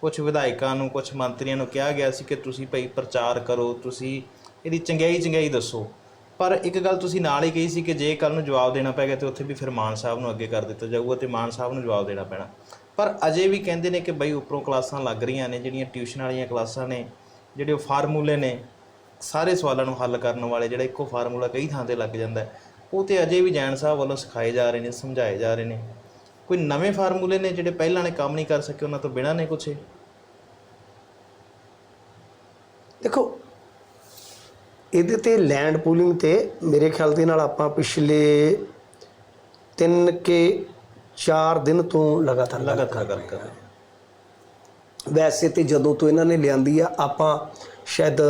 ਕੁਝ ਵਿਧਾਇਕਾਂ ਨੂੰ ਕੁਝ ਮੰਤਰੀਆਂ ਨੂੰ ਕਿਹਾ ਗਿਆ ਸੀ ਕਿ ਤੁਸੀਂ ਭਾਈ ਪ੍ਰਚਾਰ ਕਰੋ, ਤੁਸੀਂ ਇਹਦੀ ਚੰਗਿਆਈ ਚੰਗਿਆਈ ਦੱਸੋ। ਪਰ ਇੱਕ ਗੱਲ ਤੁਸੀਂ ਨਾਲ ਹੀ ਕਹੀ ਸੀ ਕਿ ਜੇ ਕੱਲ ਨੂੰ ਜਵਾਬ ਦੇਣਾ ਪੈ ਗਿਆ ਤੇ ਉੱਥੇ ਵੀ ਫਿਰ ਮਾਨ ਸਾਹਿਬ ਨੂੰ ਅੱਗੇ ਕਰ ਦਿੱਤਾ ਜਾਊਗਾ ਤੇ ਮਾਨ ਸਾਹਿਬ ਨੂੰ ਜਵਾਬ ਦੇਣਾ ਪੈਣਾ। ਪਰ ਅਜੇ ਵੀ ਕਹਿੰਦੇ ਨੇ ਕਿ ਬਈ ਉੱਪਰੋਂ ਕਲਾਸਾਂ ਲੱਗ ਰਹੀਆਂ ਨੇ, ਜਿਹੜੀਆਂ ਟਿਊਸ਼ਨ ਵਾਲੀਆਂ ਕਲਾਸਾਂ ਨੇ, ਜਿਹੜੇ ਉਹ ਫਾਰਮੂਲੇ ਨੇ, ਸਾਰੇ ਸਵਾਲਾਂ ਨੂੰ ਹੱਲ ਕਰਨ ਵਾਲੇ ਜਿਹੜਾ ਇੱਕੋ ਫਾਰਮੂਲਾ ਕਈ ਥਾਂ ਤੇ ਲੱਗ ਜਾਂਦਾ। ਉਹ ਤੇ ਅਜੇ ਵੀ ਜੈਨ ਸਾਹਿਬ ਵੱਲੋਂ ਸਿਖਾਏ ਜਾ ਰਹੇ ਨੇ, ਸਮਝਾਏ ਜਾ ਰਹੇ ਨੇ। ਕੋਈ ਨਵੇਂ ਫਾਰਮੂਲੇ ਨੇ ਜਿਹੜੇ ਪਹਿਲਾਂ ਨੇ ਕੰਮ ਨਹੀਂ ਕਰ ਸਕੇ ਉਹਨਾਂ ਤੋਂ ਬਿਨਾਂ ਨੇ ਕੁਛ ਇਹ? ਦੇਖੋ ਇਹਦੇ ਤੇ ਲੈਂਡ ਪੂਲਿੰਗ ਤੇ ਮੇਰੇ ਖਿਆਲ ਦੇ ਨਾਲ ਆਪਾਂ ਪਿਛਲੇ ਤਿੰਨ ਕੇ 4 ਦਿਨ ਤੋਂ ਲਗਾਤਾਰ ਲਗਾਤਾਰ ਗੱਲ ਕਰ ਰਹੇ ਵੈਸੇ ਤੇ ਜਦੋਂ ਤੋਂ ਇਹਨਾਂ ਨੇ ਲਿਆਂਦੀ ਆ ਆਪਾਂ ਸ਼ਾਇਦ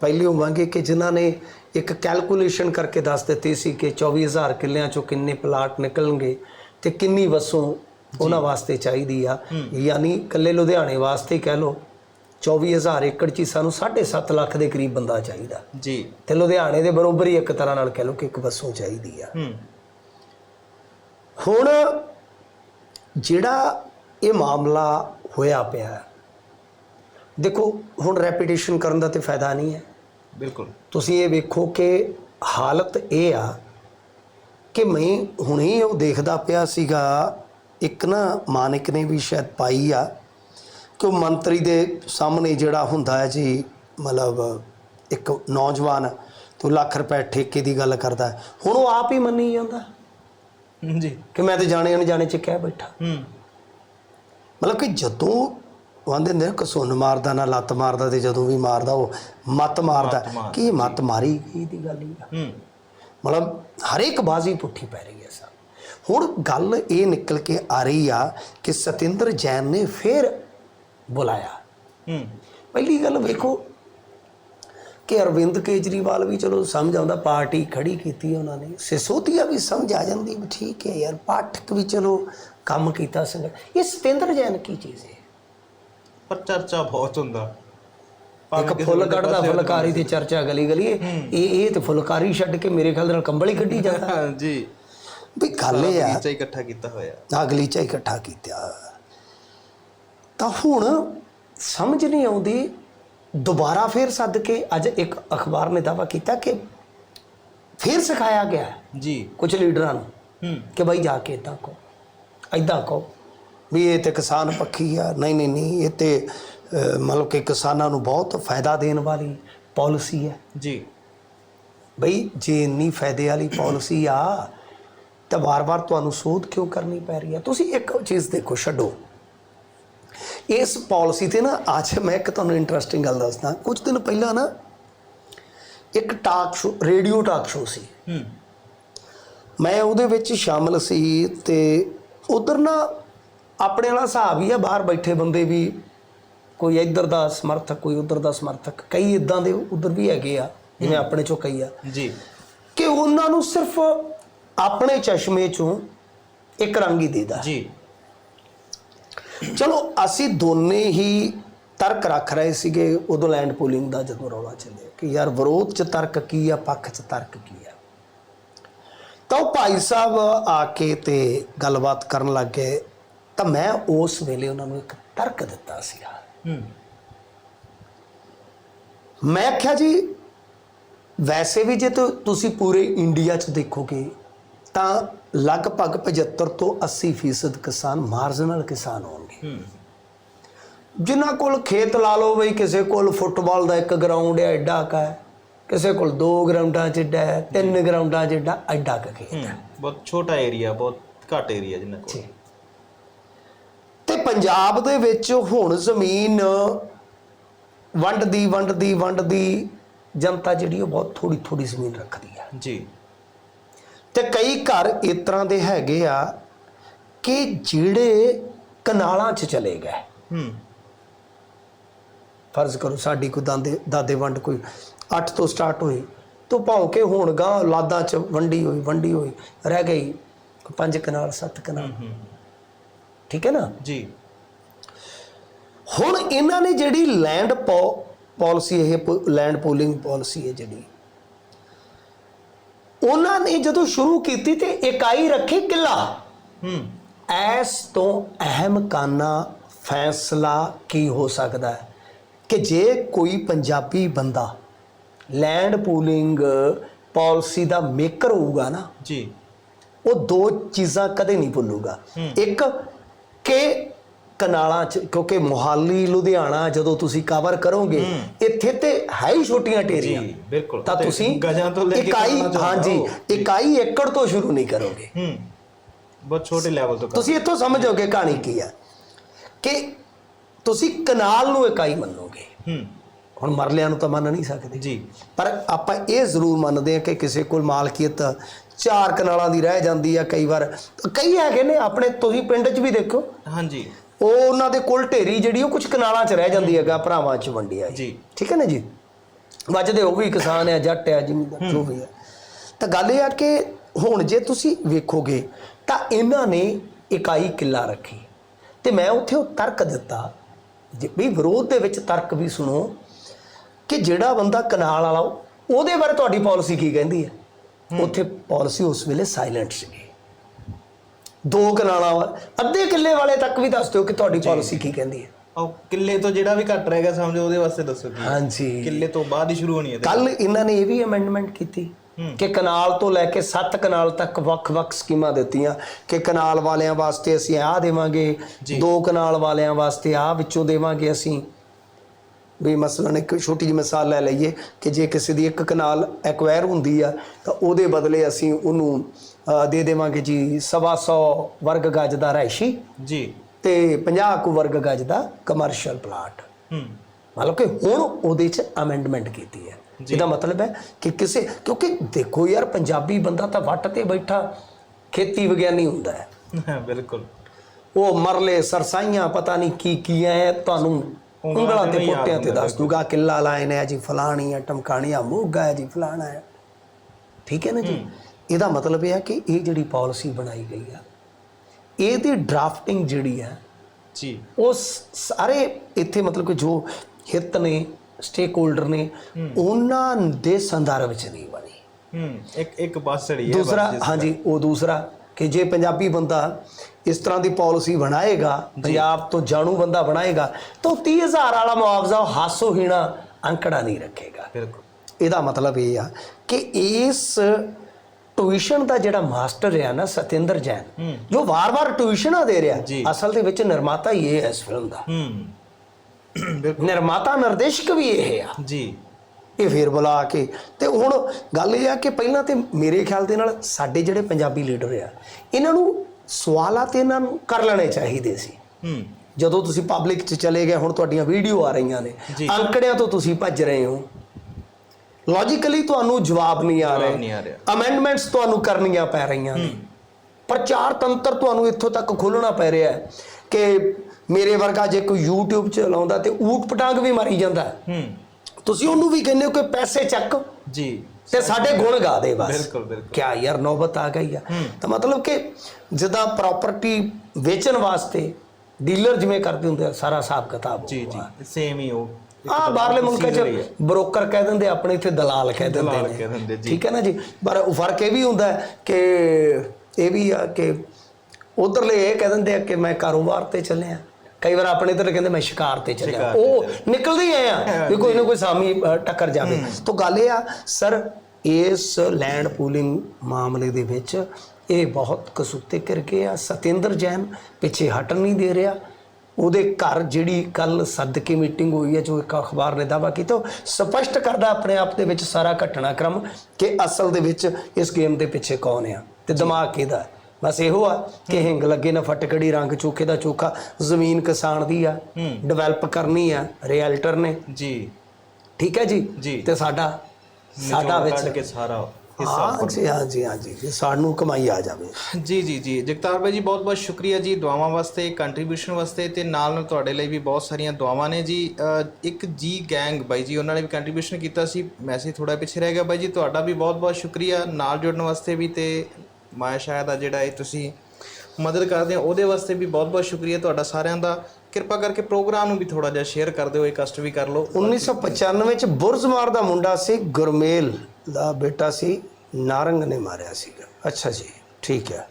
ਪਹਿਲੇ ਹੋਵਾਂਗੇ ਕਿ ਜਿਨ੍ਹਾਂ ਨੇ ਇੱਕ ਕੈਲਕੂਲੇਸ਼ਨ ਕਰਕੇ ਦੱਸ ਦਿੱਤੀ ਸੀ ਕਿ 24000 ਕਿੱਲਿਆਂ ਚੋਂ ਕਿੰਨੇ ਪਲਾਟ ਨਿਕਲਣਗੇ ਤੇ ਕਿੰਨੀ ਵਸੋਂ ਉਹਨਾਂ ਵਾਸਤੇ ਚਾਹੀਦੀ ਆ? ਯਾਨੀ ਇਕੱਲੇ ਲੁਧਿਆਣੇ ਵਾਸਤੇ ਕਹਿ ਲਓ 24000 ਏਕੜ 'ਚ ਸਾਨੂੰ 7.5 ਲੱਖ ਦੇ ਕਰੀਬ ਬੰਦਾ ਚਾਹੀਦਾ। ਜੀ। ਤੇ ਲੁਧਿਆਣੇ ਦੇ ਬਰੋਬਰ ਹੀ ਇੱਕ ਤਰ੍ਹਾਂ ਨਾਲ ਕਹਿ ਲਓ ਕਿ ਇੱਕ ਵਸੋਂ ਚਾਹੀਦੀ ਆ। ਹੁਣ ਜਿਹੜਾ ਇਹ ਮਾਮਲਾ ਹੋਇਆ ਪਿਆ ਦੇਖੋ ਹੁਣ ਰੈਪੀਟੇਸ਼ਨ ਕਰਨ ਦਾ ਤੇ ਫਾਇਦਾ ਨਹੀਂ ਹੈ। ਬਿਲਕੁਲ। ਤੁਸੀਂ ਇਹ ਵੇਖੋ ਕਿ ਹਾਲਤ ਇਹ ਆ ਕਿ ਮੈਂ ਹੁਣੇ ਉਹ ਦੇਖਦਾ ਪਿਆ ਸੀਗਾ ਇੱਕ ਨਾ ਮਾਨਿਕ ਨੇ ਵੀ ਸ਼ਾਇਦ ਪਾਈ ਆ ਕਿ ਉਹ ਮੰਤਰੀ ਦੇ ਸਾਹਮਣੇ ਜਿਹੜਾ ਹੁੰਦਾ ਹੈ ਜੀ ਮਤਲਬ ਇੱਕ ਨੌਜਵਾਨ ਤੋਂ ਲੱਖ ਰੁਪਏ ਠੇਕੇ ਦੀ ਗੱਲ ਕਰਦਾ। ਹੁਣ ਉਹ ਆਪ ਹੀ ਮੰਨੀ ਜਾਂਦਾ? ਜੀ। ਕਿ ਮੈਂ ਤੇ ਜਾਣੇ ਅਣਜਾਣੇ ਚ ਕਹਿ ਬੈਠਾ। ਹੂੰ। ਮਤਲਬ ਕਿ ਜਦੋਂ ਆਂਦੇ ਨੇ ਕਿ ਸੁਣ ਮਾਰਦਾ ਨਾ ਲੱਤ ਮਾਰਦਾ ਤੇ ਜਦੋਂ ਵੀ ਮਾਰਦਾ ਉਹ ਮੱਤ ਮਾਰਦਾ। ਕੀ ਮੱਤ ਮਾਰੀ ਗਈ ਦੀ ਗੱਲ ਹੀ ਆ? ਹੂੰ। ਮਤਲਬ ਹਰੇਕ ਬਾਜ਼ੀ ਪੁੱਠੀ ਪੈ ਰਹੀ ਹੈ ਸਰ। ਹੁਣ ਗੱਲ ਇਹ ਨਿਕਲ ਕੇ ਆ ਰਹੀ ਆ ਕਿ ਸਤਿੰਦਰ ਜੈਨ ਨੇ ਫੇਰ ਬੁਲਾਇਆ। ਹੂੰ। ਪਹਿਲੀ ਗੱਲ ਵੇਖੋ ਕਿ ਅਰਵਿੰਦ ਕੇਜਰੀਵਾਲ ਵੀ ਚਲੋ ਸਮਝ ਆਉਂਦਾ ਪਾਰਟੀ ਖੜੀ ਕੀਤੀ ਉਹਨਾਂ ਨੇ। ਸਿਸੋਦੀਆ ਵੀ ਸਮਝ ਆ ਜਾਂਦੀ ਵੀ ਠੀਕ ਹੈ ਯਾਰ ਪਾਠਕ ਵੀ ਚਲੋ ਕੰਮ ਕੀਤਾ ਸੰਗ ਇਹ ਸਤਿੰਦਰ ਜੈਨ ਕੀ ਚੀਜ਼ ਹੈ? ਪਰ ਚਰਚਾ ਬਹੁਤ ਹੁੰਦਾ। ਇੱਕ ਫੁੱਲ ਕੱਢਦਾ ਫੁਲਕਾਰੀ ਤੇ ਚਰਚਾ ਗਲੀ ਗਲੀ ਇਹ ਇਹ ਤੇ ਫੁਲਕਾਰੀ ਛੱਡ ਕੇ ਮੇਰੇ ਖਿਆਲ ਨਾਲ ਕੰਬਲ ਹੀ ਕੱਢੀ ਜਾਂਦਾ। ਜੀ। ਵੀ ਗੱਲ ਇਹ ਆ। ਹੀ ਇਕੱਠਾ ਕੀਤਾ ਹੋਇਆ। ਅਗਲੀ ਚ ਇਕੱਠਾ ਕੀਤਾ। ਤਾਂ ਹੁਣ ਸਮਝ ਨਹੀਂ ਆਉਂਦੀ ਦੁਬਾਰਾ ਫੇਰ ਸੱਦ ਕੇ ਅੱਜ ਇੱਕ ਅਖਬਾਰ ਨੇ ਦਾਵਾ ਕੀਤਾ ਕਿ ਫੇਰ ਸਿਖਾਇਆ ਗਿਆ ਜੀ। ਕੁਝ ਲੀਡਰਾਂ ਨੂੰ ਹੂੰ। ਕਿ ਬਈ ਜਾ ਕੇ ਇਦਾਂ ਕਹੋ ਇਦਾਂ ਕਹੋ ਵੀ ਇਹ ਤੇ ਕਿਸਾਨ ਪੱਖੀ ਆ ਨਹੀਂ ਨਹੀਂ ਨਹੀਂ ਇਹ ਤੇ ਮਤਲਬ ਕਿ ਕਿਸਾਨਾਂ ਨੂੰ ਬਹੁਤ ਫਾਇਦਾ ਦੇਣ ਵਾਲੀ ਪਾਲਿਸੀ ਹੈ। ਜੀ। ਬਈ ਜੇ ਇੰਨੀ ਫਾਇਦੇ ਵਾਲੀ ਪਾਲਿਸੀ ਆ ਤਾਂ ਵਾਰ-ਵਾਰ ਤੁਹਾਨੂੰ ਸੋਧ ਕਿਉਂ ਕਰਨੀ ਪੈ ਰਹੀ ਹੈ? ਤੁਸੀਂ ਇੱਕ ਚੀਜ਼ ਦੇਖੋ ਛੱਡੋ। ਇਸ ਪਾਲਿਸੀ ਤੇ ਨਾ ਅੱਜ ਮੈਂ ਇੱਕ ਤੁਹਾਨੂੰ ਇੰਟਰਸਟਿੰਗ ਗੱਲ ਦੱਸਦਾ। ਕੁਝ ਦਿਨ ਪਹਿਲਾਂ ਨਾ ਇੱਕ talk show radio talk show ਸੀ। ਹੂੰ। ਮੈਂ ਉਹਦੇ ਵਿੱਚ ਸ਼ਾਮਲ ਸੀ ਤੇ ਉਧਰ ਨਾ ਆਪਣੇ ਵਾਲਾ ਹਿਸਾਬ ਹੀ ਆ ਬਾਹਰ ਬੈਠੇ ਬੰਦੇ ਵੀ ਕੋਈ ਇੱਧਰ ਦਾ ਸਮਰਥਕ ਕੋਈ ਉਧਰ ਦਾ ਸਮਰਥਕ। ਕਈ ਇਦਾਂ ਦੇ ਉਧਰ ਵੀ ਹੈਗੇ ਆ ਜਿਵੇਂ ਆਪਣੇ ਚੋਂ ਕਈ ਆ। ਜੀ। ਕਿ ਉਹਨਾਂ ਨੂੰ ਸਿਰਫ ਆਪਣੇ ਚਸ਼ਮੇ ਚੋਂ ਇੱਕ ਰੰਗ ਹੀ ਦੇਦਾ। ਜੀ। ਚਲੋ ਅਸੀਂ ਦੋਨੇ ਹੀ ਤਰਕ ਰੱਖ ਰਹੇ ਸੀਗੇ ਉਦੋਂ ਲੈਂਡ ਪੂਲਿੰਗ ਦਾ ਜਦੋਂ ਰੌਲਾ ਚੱਲਿਆ ਕਿ ਯਾਰ ਵਿਰੋਧ ਚ ਤਰਕ ਕੀ ਆ ਪੱਖ ਚ ਤਰਕ ਕੀ ਆ। ਤਾਂ ਉਹ ਭਾਈ ਸਾਹਿਬ ਆ ਕੇ ਤੇ ਗੱਲਬਾਤ ਕਰਨ ਲੱਗ ਗਏ। ਤਾਂ ਮੈਂ ਉਸ ਵੇਲੇ ਉਹਨਾਂ ਨੂੰ ਇੱਕ ਤਰਕ ਦਿੱਤਾ ਸੀਗਾ। ਮੈਂ ਆਖਿਆ ਜੀ ਵੈਸੇ ਵੀ ਜੇ ਤੁਸੀਂ ਪੂਰੇ ਇੰਡੀਆ 'ਚ ਦੇਖੋਗੇ ਤਾਂ ਲਗਭਗ 75 ਤੋਂ 80% ਫੀਸਦ ਕਿਸਾਨ ਮਾਰਜਨਲ ਕਿਸਾਨ ਹੋਣਗੇ। ਜਿਨ੍ਹਾਂ ਕੋਲ ਖੇਤ ਲਾ ਲਓ ਬਈ ਕਿਸੇ ਕੋਲ ਫੁੱਟਬਾਲ ਦਾ ਇੱਕ ਗਰਾਊਂਡ ਹੈ ਐਡਾ ਕਾ ਹੈ। ਕਿਸੇ ਕੋਲ ਦੋ ਗਰਾਊਂਡਾਂ 'ਚ ਐਡਾ ਹੈ ਤਿੰਨ ਗਰਾਊਂਡਾਂ 'ਚ ਐਡਾ ਐਡਾ ਕਾ ਖੇਤ ਹੈ। ਬਹੁਤ ਛੋਟਾ ਏਰੀਆ ਬਹੁਤ ਘੱਟ ਏਰੀਆ ਜਿੰਨਾ ਕੋਲ। ਪੰਜਾਬ ਦੇ ਵਿੱਚ ਹੁਣ ਜ਼ਮੀਨ ਵੰਡ ਦੀ ਵੰਡ ਦੀ ਵੰਡ ਦੀ ਜਨਤਾ ਜਿਹੜੀ ਉਹ ਬਹੁਤ ਥੋੜੀ ਥੋੜੀ ਜ਼ਮੀਨ ਰੱਖਦੀ ਆ। ਜੀ। ਤੇ ਕਈ ਘਰ ਇਸ ਤਰ੍ਹਾਂ ਦੇ ਹੈਗੇ ਆ ਕਿ ਜਿਹੜੇ ਕਨਾਲਾਂ 'ਚ ਚਲੇ ਗਏ। ਹੂੰ। ਫਰਜ਼ ਕਰੋ ਸਾਡੀ ਕੋਈ ਦਾਦੇ ਦਾਦੇ ਵੰਡ ਕੋਈ 8 ਤੋਂ ਸਟਾਰਟ ਹੋਈ ਤੋਂ ਭਾਉ ਕੇ ਹੁਣ ਗਾਂ ਲਾਦਾਂ 'ਚ ਵੰਡੀ ਹੋਈ ਵੰਡੀ ਹੋਈ ਰਹਿ ਗਈ ਪੰਜ ਕਨਾਲ ਸੱਤ ਕਨਾਲ। ਹੂੰ। ਠੀਕ ਹੈ ਨਾ? ਜੀ। ਹੁਣ ਇਹਨਾਂ ਨੇ ਜਿਹੜੀ ਲੈਂਡ ਪਾਲਿਸੀ ਇਹ ਲੈਂਡ ਪੂਲਿੰਗ ਪਾਲਿਸੀ ਹੈ ਜਿਹੜੀ ਉਹਨਾਂ ਨੇ ਜਦੋਂ ਸ਼ੁਰੂ ਕੀਤੀ ਤੇ ਇਕਾਈ ਰੱਖੀ ਕਿੱਲਾ। ਹੂੰ। ਐਸ ਤੋਂ ਅਹਿਮ ਕਾਨਾ ਫੈਸਲਾ ਕੀ ਹੋ ਸਕਦਾ ਹੈ? ਕਿ ਜੇ ਕੋਈ ਪੰਜਾਬੀ ਬੰਦਾ ਲੈਂਡ ਪੂਲਿੰਗ ਪਾਲਿਸੀ ਦਾ ਮੇਕਰ ਹੋਊਗਾ ਨਾ ਜੀ। ਉਹ ਦੋ ਚੀਜ਼ਾਂ ਕਦੇ ਨਹੀਂ ਭੁੱਲੂਗਾ। ਇੱਕ ਕਿ ਕਨਾਲਾਂ ਚ ਕਿਉਂਕਿ ਮੁਹਾਲੀ ਲੁਧਿਆਣਾ ਜਦੋਂ ਤੁਸੀਂ ਕਵਰ ਕਰੋਗੇ ਇੱਥੇ ਤੇ ਹੈ ਹੀ ਛੋਟੀਆਂ ਟੇਰੀਆਂ। ਬਿਲਕੁਲ। ਤਾਂ ਤੁਸੀਂ ਗਜਾਂ ਤੋਂ ਲੈ ਕੇ ਇਕਾਈ ਹਾਂਜੀ। ਇਕਾਈ ਏਕੜ ਤੋਂ ਸ਼ੁਰੂ ਨਹੀਂ ਕਰੋਗੇ। ਹੂੰ। ਬਹੁਤ ਛੋਟੇ ਲੈਵਲ ਤੋਂ ਤੁਸੀਂ ਇੱਥੋਂ ਸਮਝੋਗੇ ਕਹਾਣੀ ਕੀ ਹੈ ਕਿ ਤੁਸੀਂ ਕਨਾਲ ਨੂੰ ਇਕਾਈ ਮੰਨੋਗੇ। ਹੂੰ। ਹੁਣ ਮਰਲਿਆਂ ਨੂੰ ਤਾਂ ਮੰਨ ਨਹੀਂ ਸਕਦੇ। ਜੀ। ਪਰ ਆਪਾਂ ਇਹ ਜ਼ਰੂਰ ਮੰਨਦੇ ਹਾਂ ਕਿ ਕਿਸੇ ਕੋਲ ਮਾਲਕੀਅਤ ਚਾਰ ਕਨਾਲਾਂ ਦੀ ਰਹਿ ਜਾਂਦੀ ਆ ਕਈ ਵਾਰ। ਕਈ ਹੈਗੇ ਨੇ ਆਪਣੇ ਤੁਸੀਂ ਪਿੰਡ 'ਚ ਵੀ ਦੇਖੋ। ਹਾਂਜੀ। ਉਹ ਉਹਨਾਂ ਦੇ ਕੋਲ ਢੇਰੀ ਜਿਹੜੀ ਉਹ ਕੁਝ ਕਨਾਲਾਂ 'ਚ ਰਹਿ ਜਾਂਦੀ ਹੈਗਾ ਭਰਾਵਾਂ 'ਚ ਵੰਡੀ ਆ ਜੀ। ਠੀਕ ਹੈ ਨਾ ਜੀ? ਵੱਜਦੇ ਉਹ ਵੀ ਕਿਸਾਨ ਆ ਜੱਟ ਆ ਜ਼ਿਮੀਂਦਾਰ ਜੋ ਵੀ ਆ ਤਾਂ ਗੱਲ ਇਹ ਆ ਕਿ ਹੁਣ ਜੇ ਤੁਸੀਂ ਵੇਖੋਗੇ ਤਾਂ ਇਹਨਾਂ ਨੇ ਇਕਾਈ ਕਿੱਲਾ ਰੱਖੀ। ਤੇ ਮੈਂ ਉੱਥੇ ਉਹ ਤਰਕ ਦਿੱਤਾ। ਜੇ ਵੀ ਵਿਰੋਧ ਦੇ ਵਿੱਚ ਤਰਕ ਵੀ ਸੁਣੋ ਕਿ ਜਿਹੜਾ ਬੰਦਾ ਕਨਾਲ ਵਾਲਾ ਉਹਦੇ ਬਾਰੇ ਤੁਹਾਡੀ ਪਾਲਿਸੀ ਕੀ ਕਹਿੰਦੀ ਹੈ? ਉੱਥੇ ਪਾਲਿਸੀ ਉਸ ਵੇਲੇ ਸਾਇਲੈਂਟ ਸੀਗੀ। ਦੋ ਕਨਾਲਾਂ ਵਾ ਅੱਧੇ ਕਿੱਲੇ ਵਾਲੇ ਤੱਕ ਵੀ ਦੱਸ ਦਿਓ ਕਿ ਤੁਹਾਡੀ ਪਾਲਿਸੀ ਕੀ ਕਹਿੰਦੀ ਹੈ। ਉਹ ਕਿੱਲੇ ਤੋਂ ਜਿਹੜਾ ਵੀ ਘੱਟ ਰਹਿ ਗਿਆ ਸਮਝੋ ਉਹਦੇ ਵਾਸਤੇ ਦੱਸੋ ਕੀ ਹਾਂਜੀ। ਕਿੱਲੇ ਤੋਂ ਬਾਅਦ ਹੀ ਸ਼ੁਰੂ ਹੋਣੀ ਹੈ। ਕੱਲ ਇਹਨਾਂ ਨੇ ਇਹ ਵੀ ਅਮੈਂਡਮੈਂਟ ਕੀਤੀ ਕਿ ਕਨਾਲ ਤੋਂ ਲੈ ਕੇ 7 ਕਨਾਲ ਤੱਕ ਵੱਖ-ਵੱਖ ਸਕੀਮਾਂ ਦਿੱਤੀਆਂ ਕਿ ਕਨਾਲ ਵਾਲਿਆਂ ਵਾਸਤੇ ਅਸੀਂ ਆਹ ਦੇਵਾਂਗੇ ਦੋ ਕਨਾਲ ਵਾਲਿਆਂ ਵਾਸਤੇ ਆਹ ਵਿੱਚੋਂ ਦੇਵਾਂਗੇ ਅਸੀਂ। ਵੀ ਮਸਲਨ ਇੱਕ ਛੋਟੀ ਜਿਹੀ ਮਿਸਾਲ ਲੈ ਲਈਏ ਕਿ ਜੇ ਕਿਸੇ ਦੀ ਇੱਕ ਕਨਾਲ ਐਕਵਾਇਰ ਹੁੰਦੀ ਆ ਤਾਂ ਉਹਦੇ ਬਦਲੇ ਅਸੀਂ ਉਹਨੂੰ ਦੇ ਦੇਵਾਂਗੇ ਜੀ ਸਵਾ ਸੌ ਵਰਗ ਗਜ ਦਾ ਰਹਿਸ਼ੀ ਜੀ। ਤੇ 50 ਕੁ ਵਰਗ ਗਜ ਦਾ ਕਮਰਸ਼ੀਅਲ ਪਲਾਟ ਹੂੰ। ਮਤਲਬ ਕਿ ਹੁਣ ਉਹਦੇ 'ਚ ਅਮੈਂਡਮੈਂਟ ਕੀਤੀ ਹੈ। ਇਹਦਾ ਮਤਲਬ ਹੈ ਕਿ ਕਿਸੇ ਕਿਉਂਕਿ ਦੇਖੋ ਯਾਰ ਪੰਜਾਬੀ ਬੰਦਾ ਤਾਂ ਵੱਟ ਤੇ ਬੈਠਾ ਖੇਤੀ ਵਿਗਿਆਨੀ ਹੁੰਦਾ ਹੈ। ਬਿਲਕੁਲ। ਉਹ ਮਰਲੇ ਸਰਸਾਈਆਂ ਪਤਾ ਨਹੀਂ ਕੀ ਕੀ ਹੈ ਤੁਹਾਨੂੰ ਉਂਗਲਾਂ ਤੇ ਪੁੱਟਿਆਂ ਤੇ ਦੱਸ ਦੂਗਾ ਕਿੱਲਾ ਲਾਇਨ ਹੈ ਜੀ ਫਲਾਣੀ ਹੈ ਟਮਕਾਣੀ ਆ ਮੋਗਾ ਹੈ ਜੀ ਫਲਾਣਾ ਹੈ। ਠੀਕ ਹੈ ਨਾ ਜੀ? ਇਹਦਾ ਮਤਲਬ ਇਹ ਹੈ ਕਿ ਇਹ ਜਿਹੜੀ ਪਾਲਿਸੀ ਬਣਾਈ ਗਈ ਆ ਇਹਦੀ ਡਰਾਫਟਿੰਗ ਜਿਹੜੀ ਹੈ ਜੀ। ਉਹ ਸ- ਸਾਰੇ ਇੱਥੇ ਮਤਲਬ ਕਿ ਜੋ ਹਿੱਤ ਨੇ ਸਟੇਕ ਹੋਲਡਰ ਨੇ ਉਹਨਾਂ ਦੇ ਸੰਦਰਭ ਚ ਨਹੀਂ ਬਣੀ। ਹੂੰ ਇੱਕ ਇੱਕ ਬੱਸ ਹੈ ਦੂਸਰਾ ਹਾਂਜੀ ਉਹ ਦੂਸਰਾ ਕਿ ਜੇ ਪੰਜਾਬੀ ਬੰਦਾ ਇਸ ਤਰ੍ਹਾਂ ਦੀ ਪਾਲਿਸੀ ਬਣਾਏਗਾ ਪੰਜਾਬ ਤੋਂ ਜਾਣੂ ਬੰਦਾ ਬਣਾਏਗਾ ਤਾਂ ਉਹ 30000 ਵਾਲਾ ਮੁਆਵਜ਼ਾ ਉਹ ਹਾਸੋਹੀਣਾ ਅੰਕੜਾ ਨਹੀਂ ਰੱਖੇਗਾ। ਬਿਲਕੁਲ। ਇਹਦਾ ਮਤਲਬ ਇਹ ਆ ਕਿ ਇਸ ਟਿਊਸ਼ਨ ਦਾ ਜਿਹੜਾ ਮਾਸਟਰ ਹੈ ਨਾ ਸਤਿੰਦਰ ਜੈਨ ਜੋ ਵਾਰ-ਵਾਰ ਟਿਊਸ਼ਨਾਂ ਦੇ ਰਿਹਾ। ਅਸਲ ਦੇ ਵਿੱਚ ਨਿਰਮਾਤਾ ਹੀ ਇਹ ਹੈ ਇਸ ਫਿਲਮ ਦਾ। ਨਿਰਮਾਤਾ ਨਿਰਦੇਸ਼ਕ ਵੀ ਇਹ ਆ। ਜੀ। ਇਹ ਫੇਰ ਬੁਲਾ ਕੇ। ਤੇ ਹੁਣ ਗੱਲ ਇਹ ਆ ਕਿ ਪਹਿਲਾਂ ਤੇ ਮੇਰੇ ਖਿਆਲ ਦੇ ਨਾਲ ਸਾਡੇ ਜਿਹੜੇ ਪੰਜਾਬੀ ਲੀਡਰ ਆ ਇਹਨਾਂ ਨੂੰ ਸਵਾਲਾਂ ਤੇ ਇਹਨਾਂ ਨੂੰ ਕਰ ਲੈਣੇ ਚਾਹੀਦੇ ਸੀ। ਹੂੰ। ਜਦੋਂ ਤੁਸੀਂ ਪਬਲਿਕ 'ਚ ਚਲੇ ਗਏ ਹੁਣ ਤੁਹਾਡੀਆਂ ਵੀਡੀਓ ਆ ਰਹੀਆਂ ਨੇ। ਅੰਕੜਿਆਂ ਤੋਂ ਤੁਸੀਂ ਭੱਜ ਰਹੇ ਹੋ। ਲੌਜੀਕਲੀ ਤੁਹਾਨੂੰ ਜਵਾਬ ਨਹੀਂ ਆ ਜਵਾਬ ਰਹੇ। ਨਹੀਂ ਆ ਰਿਹਾ। ਅਮੈਂਡਮੈਂਟਸ ਤੁਹਾਨੂੰ ਕਰਨੀਆਂ ਪੈ ਰਹੀਆਂ ਨੇ। ਪ੍ਰਚਾਰ ਤੰਤਰ ਤੁਹਾਨੂੰ ਇੱਥੋਂ ਤੱਕ ਖੋਲਣਾ ਪੈ ਰਿਹਾ ਹੈ ਕਿ ਮੇਰੇ ਵਰਗਾ ਜੇ ਕੋਈ YouTube ਚਲਾਉਂਦਾ ਤੇ ਊਟ ਪਟਾਂਗ ਵੀ ਮਾਰੀ ਜਾਂਦਾ। ਹੈ। ਤੁਸੀਂ ਉਹਨੂੰ ਵੀ ਕਹਿੰਦੇ ਹੋ ਕਿ ਪੈਸੇ ਚੱਕ। ਜੀ। ਤੇ ਸਾਡੇ ਗੁਣ ਗਾ ਦੇ ਬਸ। ਬਿਲਕੁਲ ਬਿਲਕੁਲ। ਕਿਆ ਯਾਰ ਨੌਬਤ ਆ ਗਈ ਆ। ਤਾਂ ਮਤਲਬ ਕਿ ਜਿੱਦਾਂ ਪ੍ਰਾਪਰਟੀ ਵੇਚਣ ਵਾਸਤੇ ਡੀਲਰ ਜਿਵੇਂ ਕਰਦੇ ਹੁੰਦੇ ਆ ਸਾਰਾ ਹਿਸਾਬ ਕਿਤਾਬ ਜੀ ਜੀ। ਸੇਮ ਹੀ ਉਹ। ਆ ਬਾਹਰਲੇ ਮੁਲਕਾਂ 'ਚ ਬ੍ਰੋਕਰ ਕਹਿ ਦਿੰਦੇ ਆਪਣੇ ਇੱਥੇ ਦਲਾਲ ਕਹਿ ਦਿੰਦੇ ਨੇ। ਠੀਕ ਹੈ ਨਾ ਜੀ? ਪਰ ਫ਼ਰਕ ਇਹ ਵੀ ਹੁੰਦਾ ਕਿ ਇਹ ਵੀ ਆ ਕਿ ਉਧਰਲੇ ਇਹ ਕਹਿ ਦਿੰਦੇ ਆ ਕਿ ਮੈਂ ਕਾਰੋਬਾਰ ਤੇ ਚੱਲਿਆ। ਕਈ ਵਾਰ ਆਪਣੇ ਇੱਧਰ ਕਹਿੰਦੇ ਮੈਂ ਸ਼ਿਕਾਰ ਤੇ ਚੱਲਿਆ। ਤੇ ਉਹ ਨਿਕਲਦੇ ਆਏ ਆ ਵੀ ਕੋਈ ਨਾ ਕੋਈ ਸਾਮੀ ਟੱਕਰ ਜਾਵੇ। ਤਾਂ ਗੱਲ ਇਹ ਆ ਸਰ ਇਸ ਲੈਂਡ ਪੂਲਿੰਗ ਮਾਮਲੇ ਦੇ ਵਿੱਚ ਇਹ ਬਹੁਤ ਕਸੂਤੇ ਕਰ ਗਏ ਆ। ਸਤਿੰਦਰ ਜੈਨ ਪਿੱਛੇ ਹਟਣ ਨਹੀਂ ਦੇ ਰਿਹਾ। ਉਹਦੇ ਘਰ ਜਿਹੜੀ ਕੱਲ ਸੱਦ ਕੇ ਮੀਟਿੰਗ ਹੋਈ ਹੈ ਜੋ ਇੱਕ ਅਖਬਾਰ ਨੇ ਦਾਵਾ ਕੀਤਾ ਸਪਸ਼ਟ ਕਰਦਾ ਆਪਣੇ ਆਪ ਦੇ ਵਿੱਚ ਸਾਰਾ ਘਟਨਾਕ੍ਰਮ ਕਿ ਅਸਲ ਦੇ ਵਿੱਚ ਇਸ ਗੇਮ ਦੇ ਪਿੱਛੇ ਕੌਣ ਆ। ਤੇ ਦਿਮਾਗ ਕਿਹਦਾ ਹੈ। ਬਸ ਇਹੋ ਆ ਕਿ ਹਿੰਗ ਲੱਗੇ ਨਾ ਫਟਕੜੀ ਰੰਗ ਚੋਖੇ ਦਾ ਚੋਖਾ। ਜ਼ਮੀਨ ਕਿਸਾਨ ਦੀ ਆ ਡਿਵੈਲਪ ਕਰਨੀ ਆ ਰੀਅਲਟਰ ਨੇ। ਜੀ। ਠੀਕ ਹੈ ਜੀ। ਤੇ ਸਾਡਾ ਸਾਡਾ ਕੱਢ ਵਿੱਚ ਕੇ ਸਾਰਾ ਹਾਂ ਜੀ ਹਾਂ ਜੀ ਹਾਂ ਜੀ। ਸਾਨੂੰ ਕਮਾਈ ਆ ਜਾਵੇ। ਜੀ ਜੀ ਜੀ। ਜਗਤਾਰ ਭਾਈ ਜੀ ਬਹੁਤ ਬਹੁਤ ਸ਼ੁਕਰੀਆ ਜੀ ਦੁਆਵਾਂ ਵਾਸਤੇ ਕੰਟਰੀਬਿਊਸ਼ਨ ਵਾਸਤੇ ਤੇ ਨਾਲ ਨਾਲ ਤੁਹਾਡੇ ਲਈ ਵੀ ਬਹੁਤ ਸਾਰੀਆਂ ਦੁਆਵਾਂ ਨੇ ਜੀ। ਇੱਕ ਜੀ ਗੈਂਗ ਬਾਈ ਜੀ ਉਹਨਾਂ ਨੇ ਵੀ ਕੰਟਰੀਬਿਊਸ਼ਨ ਕੀਤਾ ਸੀ। ਮੈਸੇਜ ਥੋੜਾ ਪਿੱਛੇ ਰਹਿ ਗਿਆ ਬਾਈ ਜੀ। ਤੁਹਾਡਾ ਵੀ ਬਹੁਤ ਬਹੁਤ ਸ਼ੁਕਰੀਆ ਨਾਲ ਜੁੜਨ ਵਾਸਤੇ ਵੀ ਤੇ ਮਾਇਆ ਸ਼ਾਇਦ ਦਾ ਜਿਹੜਾ ਇਹ ਤੁਸੀਂ ਮਦਦ ਕਰਦੇ ਹੋ, ਉਹਦੇ ਵਾਸਤੇ ਵੀ ਬਹੁਤ ਬਹੁਤ ਸ਼ੁਕਰੀਆ ਤੁਹਾਡਾ ਸਾਰਿਆਂ ਦਾ। ਕਿਰਪਾ ਕਰਕੇ ਪ੍ਰੋਗਰਾਮ ਨੂੰ ਵੀ ਥੋੜਾ ਜਿਹਾ ਸ਼ੇਅਰ ਕਰ ਦਿਓ, ਇਹ ਕਸ਼ਟ ਵੀ ਕਰ ਲਓ। 1995 ਚ ਬੁਰਜ਼ਮਾਰ ਦਾ ਮੁੰਡਾ ਸੀ, ਗੁਰਮੇਲ ਦਾ ਬੇਟਾ ਸੀ, ਨਾਰੰਗ ਨੇ ਮਾਰਿਆ ਸੀਗਾ। ਅੱਛਾ ਜੀ, ਠੀਕ ਹੈ।